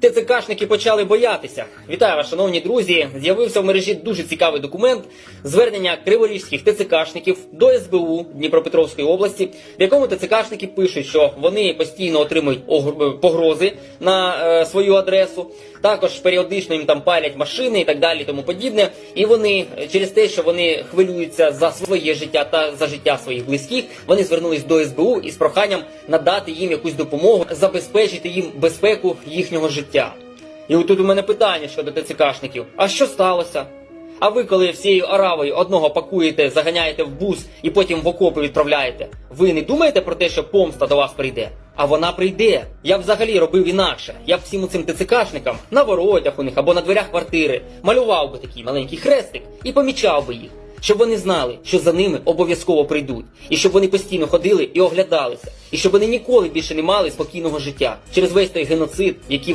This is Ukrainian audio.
ТЦКшники почали боятися. Вітаю вас, шановні друзі. З'явився в мережі дуже цікавий документ звернення криворізьких ТЦКшників до СБУ Дніпропетровської області, в якому ТЦКшники пишуть, що вони постійно отримують огр- погрози на е, свою адресу. Також періодично їм там палять машини і так далі, тому подібне. І вони е, через те, що вони хвилюються за своє життя та за життя своїх близьких, вони звернулись до СБУ із проханням надати їм якусь допомогу, забезпечити їм безпеку їхнього життя. І от тут у мене питання щодо ТЦКшників: а що сталося? А ви, коли всією аравою одного пакуєте, заганяєте в бус і потім в окопи відправляєте, ви не думаєте про те, що помста до вас прийде? А вона прийде. Я взагалі робив інакше. Я б всім цим ТЦКшникам на воротях у них або на дверях квартири малював би такий маленький хрестик і помічав би їх. Щоб вони знали, що за ними обов'язково прийдуть, і щоб вони постійно ходили і оглядалися, і щоб вони ніколи більше не мали спокійного життя через весь той геноцид, який